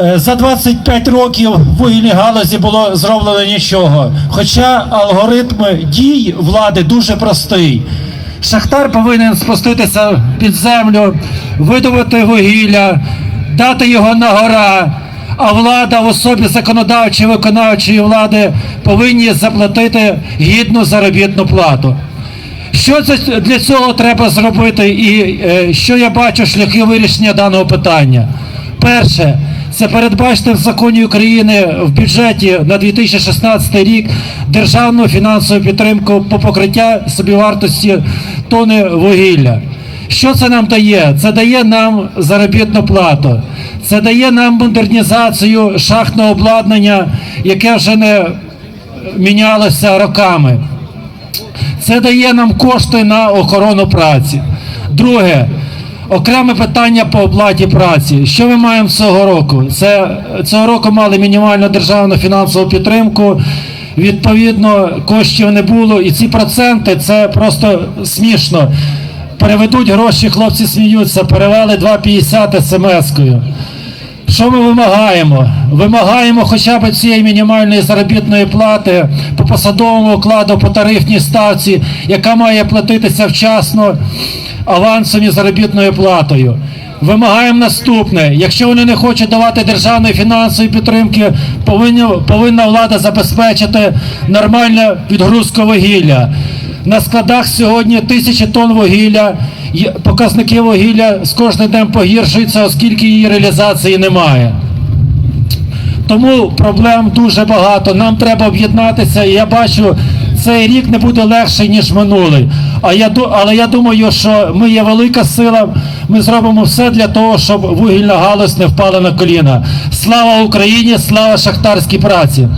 Е, За 25 років вугільній галузі було зроблено нічого. Хоча алгоритм дій влади дуже простий. Шахтар повинен спуститися під землю, видобути вугілля, дати його на гора, а влада в особі законодавчої виконавчої влади повинні заплатити гідну заробітну плату. Що для цього треба зробити, і е, що я бачу шляхи вирішення даного питання? Перше, це передбачити в законі України в бюджеті на 2016 рік державну фінансову підтримку по покриття собівартості тони вугілля. Що це нам дає? Це дає нам заробітну плату, це дає нам модернізацію шахтного обладнання, яке вже не мінялося роками. Це дає нам кошти на охорону праці. Друге, окреме питання по оплаті праці. Що ми маємо цього року? Це цього року мали мінімальну державну фінансову підтримку. Відповідно, коштів не було, і ці проценти це просто смішно. Переведуть гроші, хлопці сміються, перевели 2,50 смс-кою. Що ми вимагаємо? Вимагаємо хоча б цієї мінімальної заробітної плати по посадовому окладу по тарифній ставці, яка має платитися вчасно авансом і заробітною платою. Вимагаємо наступне: якщо вони не хочуть давати державної фінансової підтримки, повинні, повинна влада забезпечити нормальну відгрузку вугілля. На складах сьогодні тисячі тонн вугілля. Показники вугілля з кожним днем погіршуються, оскільки її реалізації немає. Тому проблем дуже багато. Нам треба об'єднатися. І я бачу, цей рік не буде легший, ніж минулий. А я але я думаю, що ми є велика сила. Ми зробимо все для того, щоб вугільна галузь не впала на коліна. Слава Україні! Слава шахтарській праці!